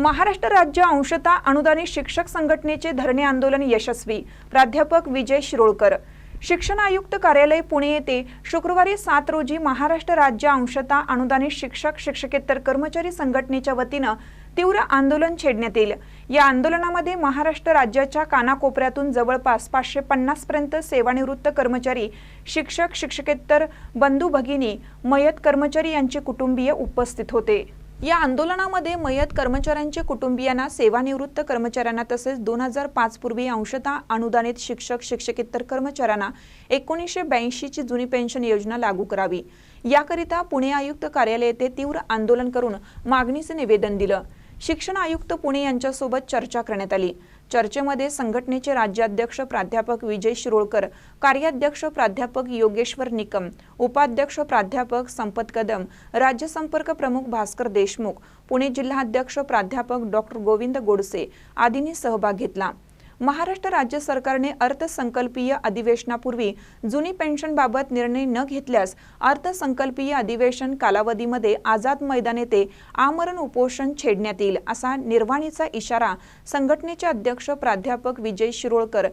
महाराष्ट्र राज्य अंशता अनुदानित शिक्षक संघटनेचे धरणे आंदोलन यशस्वी. प्राध्यापक विजय शिरोळकर. शिक्षण आयुक्त कार्यालय पुणे येथे शुक्रवारी सात रोजी महाराष्ट्र राज्य अंशता अनुदानित शिक्षक शिक्षकेतर कर्मचारी संघटनेच्या वतीनं तीव्र आंदोलन छेडण्यात येईल. या आंदोलनामध्ये महाराष्ट्र राज्याच्या कानाकोपऱ्यातून जवळपास पाचशे पन्नास पर्यंत सेवानिवृत्त कर्मचारी शिक्षक शिक्षकेतर बंधू भगिनी मयत कर्मचारी यांचे कुटुंबीय उपस्थित होते. या आंदोलनामध्ये मयत कर्मचाऱ्यांचे कुटुंबियांना सेवानिवृत्त कर्मचाऱ्यांना तसेच दोन हजार पाच पूर्वी अंशतः अनुदानित शिक्षक शिक्षकेतर कर्मचाऱ्यांना एकोणीसशे ब्याऐंशीची जुनी पेन्शन योजना लागू करावी. याकरिता पुणे आयुक्त कार्यालय येथे तीव्र आंदोलन करून मागणीचे निवेदन दिलं. शिक्षण आयुक्त पुणे यांच्यासोबत चर्चा करण्यात आली. चर्चेमध्ये संघटनेचे राज्याध्यक्ष प्राध्यापक विजय शिरोळकर कार्याध्यक्ष प्राध्यापक योगेश्वर निकम उपाध्यक्ष प्राध्यापक संपत कदम राज्य संपर्क प्रमुख भास्कर देशमुख पुणे जिल्हाध्यक्ष प्राध्यापक डॉक्टर गोविंद गोडसे आदींनी सहभाग घेतला. महाराष्ट्र राज्य सरकारने अर्थसंकल्पीय अधिवेशनापूर्वी जुनी पेन्शनबाबत निर्णय न घेतल्यास अर्थसंकल्पीय अधिवेशन कालावधीमध्ये आझाद मैदान येथे आमरण उपोषण छेडण्यात येईल असा निर्वाणीचा इशारा संघटनेचे अध्यक्ष प्राध्यापक विजय शिरोळकर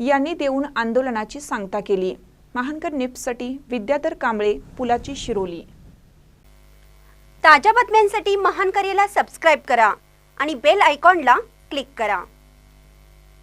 यांनी देऊन आंदोलनाची सांगता केली. महानकर निप्ससाठी विद्याधर कांबळे पुलाची शिरोली. ताज्या बातम्यांसाठी महानकरेला सबस्क्राईब करा आणि बेल आयकॉनला क्लिक करा.